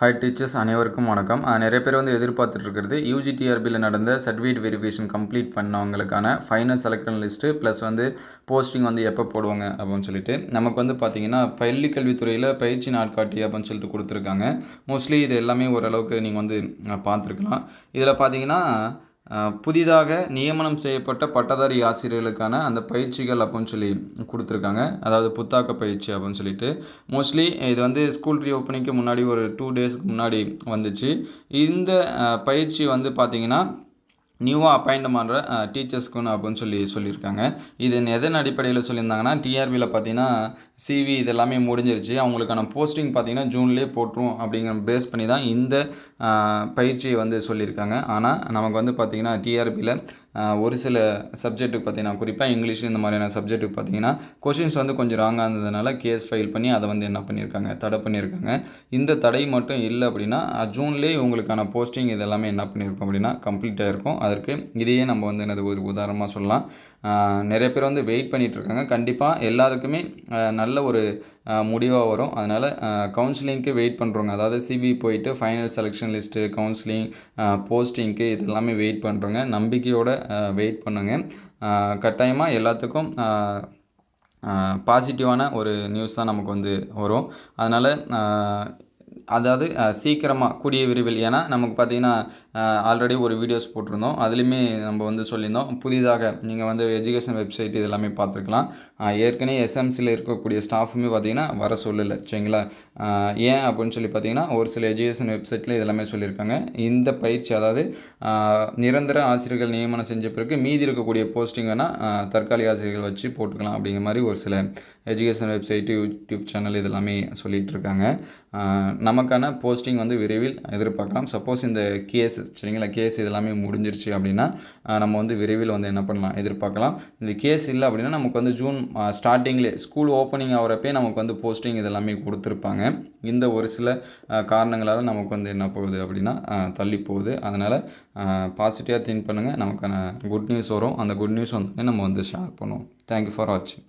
Hi teachers அனைவருக்கும் வணக்கம். நிறைய பேர் வந்து எதிர்பார்த்துட்டு இருக்கிறது யூஜிடிஆர்பியில் நடந்த சர்டிஃபிகேட் வெரிஃபிகேஷன் கம்ப்ளீட் பண்ணவங்களுக்கான ஃபைனல் செலக்ஷன் லிஸ்ட்டு ப்ளஸ் வந்து போஸ்டிங் வந்து எப்போ போடுவாங்க அப்படின்னு சொல்லிட்டு. நமக்கு வந்து பார்த்தீங்கன்னா பள்ளி கல்வித்துறையில் பயிற்சி நாட்காட்டி அப்படின்னு சொல்லிட்டு கொடுத்துருக்காங்க. மோஸ்ட்லி இது எல்லாமே ஓரளவுக்கு நீங்கள் வந்து பார்த்துருக்கலாம். இதில் பார்த்தீங்கன்னா புதிதாக நியமனம் செய்யப்பட்ட பட்டதாரி ஆசிரியர்களுக்கான அந்த பயிற்சிகள் அப்படின்னு சொல்லி கொடுத்துருக்காங்க. அதாவது புத்தாக்க பயிற்சி அப்படின்னு சொல்லிட்டு. மோஸ்ட்லி இது வந்து ஸ்கூல் ரீஓப்பனிங்க்கு முன்னாடி ஒரு டூ டேஸ்க்கு முன்னாடி வந்துச்சு. இந்த பயிற்சி வந்து பார்த்திங்கன்னா நியூவாக அப்பாயிண்ட் பண்ணுற டீச்சர்ஸ்க்குன்னு அப்படின்னு சொல்லி சொல்லியிருக்காங்க. இது எதன் அடிப்படையில் சொல்லியிருந்தாங்கன்னா டிஆர்பியில் பார்த்தீங்கன்னா சிவி இதெல்லாமே முடிஞ்சிருச்சு. அவங்களுக்கான போஸ்டிங் பார்த்தீங்கன்னா ஜூன்லேயே போட்டுரும் அப்படிங்கிற பேஸ் பண்ணி தான் இந்த பயிற்சியை வந்து சொல்லியிருக்காங்க. ஆனால் நமக்கு வந்து பார்த்திங்கன்னா டிஆர்பியில் ஒரு சில சப்ஜெக்ட்டுக்கு பார்த்தீங்கன்னா குறிப்பாக இங்கிலீஷ் இந்த மாதிரியான சப்ஜெக்ட்டுக்கு பார்த்தீங்கன்னா கொஷின்ஸ் வந்து கொஞ்சம் ராங்காக இருந்ததுனால கேஸ் ஃபைல் பண்ணி அதை வந்து என்ன பண்ணியிருக்காங்க தடை பண்ணியிருக்காங்க. இந்த தடை மட்டும் இல்லை அப்படின்னா ஜூன்லேயே உங்களுக்கான போஸ்டிங் இதெல்லாமே என்ன பண்ணியிருக்கோம் அப்படின்னா கம்ப்ளீட்டாக இருக்கும். அதற்கு இதையே நம்ம வந்து என்னது ஒரு உதாரணமாக சொல்லலாம். நிறைய பேர் வந்து வெயிட் பண்ணிகிட்ருக்காங்க. இருக்காங்க கண்டிப்பாக எல்லாருக்குமே நல்ல ஒரு முடிவாக வரும். அதனால் கவுன்சிலிங்க்கு வெயிட் பண்ணுறவங்க அதாவது சிபி போயிட்டு ஃபைனல் செலெக்ஷன் லிஸ்ட்டு கவுன்சிலிங் போஸ்டிங்க்கு இது எல்லாமே வெயிட் பண்ணுறோங்க நம்பிக்கையோடு வெயிட் பண்ணுங்க. கட்டாயமாக எல்லாத்துக்கும் பாசிட்டிவான ஒரு நியூஸ் தான் நமக்கு வந்து வரும். அதனால் அதாவது சீக்கிரமாக கூடிய விரைவில் ஏன்னா நமக்கு பார்த்தீங்கன்னா ஆல்ரெடி ஒரு வீடியோஸ் போட்டிருந்தோம். அதுலேயுமே நம்ம வந்து சொல்லியிருந்தோம். புதிதாக நீங்கள் வந்து எஜுகேஷன் வெப்சைட் இது எல்லாமே பார்த்துருக்கலாம் ஏற்கனவே எஸ்எம்சியில் இருக்கக்கூடிய ஸ்டாஃபுமே பார்த்திங்கன்னா வர சொல்லலை. சரிங்களா? ஏன் அப்படின்னு சொல்லி பார்த்தீங்கன்னா ஒரு சில எஜுகேஷன் வெப்சைட்டில் இதெல்லாமே சொல்லியிருக்காங்க. இந்த பயிற்சி அதாவது நிரந்தர ஆசிரியர்கள் நியமனம் செஞ்ச பிறகு மீதி இருக்கக்கூடிய போஸ்டிங் வேணால் தற்காலிக ஆசிரியர்கள் வச்சு போட்டுக்கலாம் அப்படிங்கிற மாதிரி ஒரு சில எஜுகேஷன் வெப்சைட்டு யூடியூப் சேனல் இதெல்லாமே சொல்லிகிட்டு இருக்காங்க. நமக்கான போஸ்டிங் வந்து விரைவில் எதிர்பார்க்கலாம். சப்போஸ் இந்த கேஸ் சரிங்களா? கேஸ் இதெல்லாமே முடிஞ்சிருச்சு அப்படின்னா நம்ம வந்து விரைவில் வந்து என்ன பண்ணலாம் எதிர்பார்க்கலாம். இந்த கேஸ் இல்லை அப்படின்னா நமக்கு வந்து ஜூன் ஸ்டார்டிங்லேயே ஸ்கூல் ஓப்பனிங் ஆகிறப்பே நமக்கு வந்து போஸ்டிங் இதெல்லாமே கொடுத்துருப்பாங்க. இந்த ஒரு சில காரணங்களால் நமக்கு வந்து என்ன போகுது அப்படின்னா தள்ளி போகுது. அதனால் பாசிட்டிவாக திங்க் பண்ணுங்கள் நமக்கான குட் நியூஸ் வரும். அந்த குட் நியூஸ் வந்து நம்ம வந்து ஷேர் பண்ணுவோம். தேங்க்யூ ஃபார் வாட்சிங்